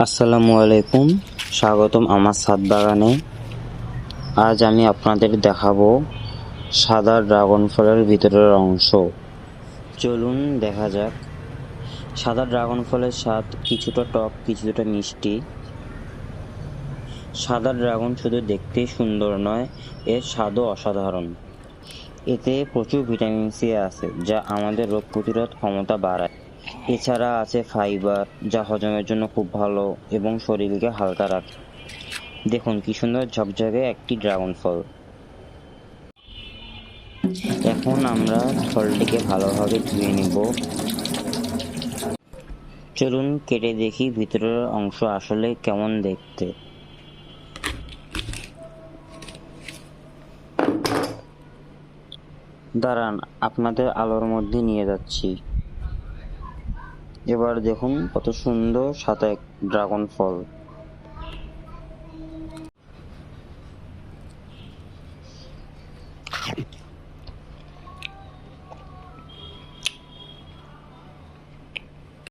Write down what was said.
আসসালামু আলাইকুম, স্বাগতম আমার ছাদ বাগানে। আজ আমি আপনাদের দেখাবো সাদা ড্রাগন ফলের ভিতরের অংশ। চলুন দেখা যাক। সাদা ড্রাগন ফলের স্বাদ কিছুটা টক, কিছুটা মিষ্টি। সাদা ড্রাগন শুধু দেখতেই সুন্দর নয়, এর স্বাদও অসাধারণ। এতে প্রচুর ভিটামিন সি আছে, যা আমাদের রোগ প্রতিরোধ ক্ষমতা বাড়ায়। এছাড়া আছে ফাইবার, যা হজমের জন্য খুব ভালো এবং শরীরকে হালকা রাখে। দেখুন কি সুন্দর ঝকঝকে একটি ড্রাগন ফল এখন আমরা ফলটিকে ভালোভাবে ধুয়ে নিব। চলুন কেটে দেখি ভিতরের অংশ আসলে কেমন দেখতে। দাঁড়ান, আপনাদের আলোর মধ্যে নিয়ে যাচ্ছি। এবার দেখুন কত সুন্দর সাদা ড্রাগন ফল